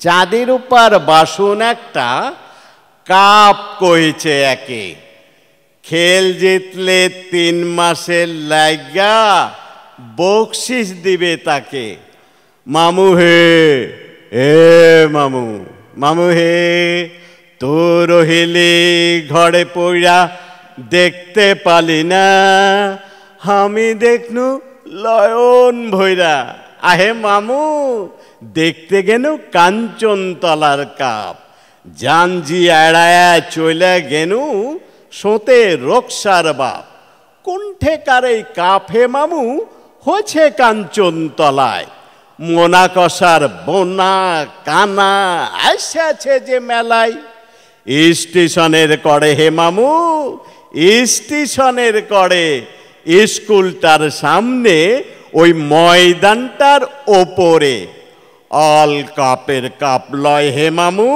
চাঁদের উপর বাসন একটা, কাপ কইছে একে। খেল জিতলে তিন মাসের লাগা বকশিস দিবে তাকে। মামু হে এ মামু মামু হে তোর রহিলি ঘরে পড়া দেখতে পালি না। আমি দেখনু লয়ন ভৈরা আহে মামু দেখতে গেন কাঞ্চনতলার কাপ। জানজি এড়ায়া চলে গেনু সোতে রক্ষার বাপ। কুণ্ঠেকার এই কাফে মামু হচ্ছে কাঞ্চনতলায়। মোনা কষার বোনা কানা আসছে যে মেলায়। স্টেশনের করে হে মামু, স্টেশনের করে। স্কুলটার সামনে ওই ময়দানটার ওপরে। অল কাপের কাপ লয় হে মামু,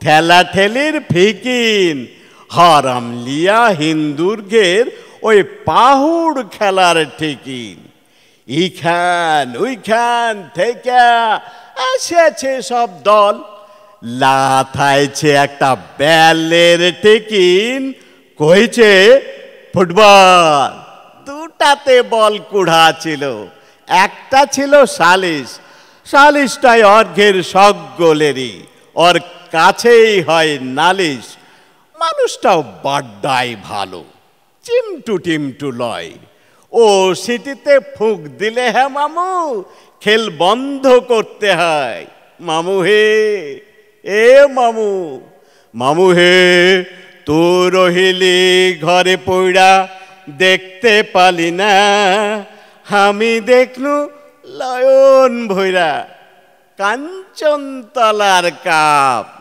ঠেলা ঠেলির ফিকিন। হারাম লিয়া হিন্দুর্গের ওই পাহুড় খেলার ঠিকিন। ইখান ওইখান থেকে এসেছে সব দল। লাথাইছে একটা ব্যালের টিকিন কইছে, ফুটবল, দুটাতে বল কুড়া ছিল, একটা ছিল সালিশ সালিশটাই অর্ঘের শখ গোলেরই ওর কাছেই হয় নালিশ। মানুষটাও বাড্ডাই ভালো। চিমটু টিমটু লয়। ও সিটিতে ফুঁক দিলে হ্যাঁ মামু, খেল বন্ধ করতে হয়। মামু হে, এ মামু মামু হে তোর রহিলি ঘরে পইড়া, দেখতে পালি না। আমি দেখনু লয়ন ভৈরা কাঞ্চনতলার কাপ।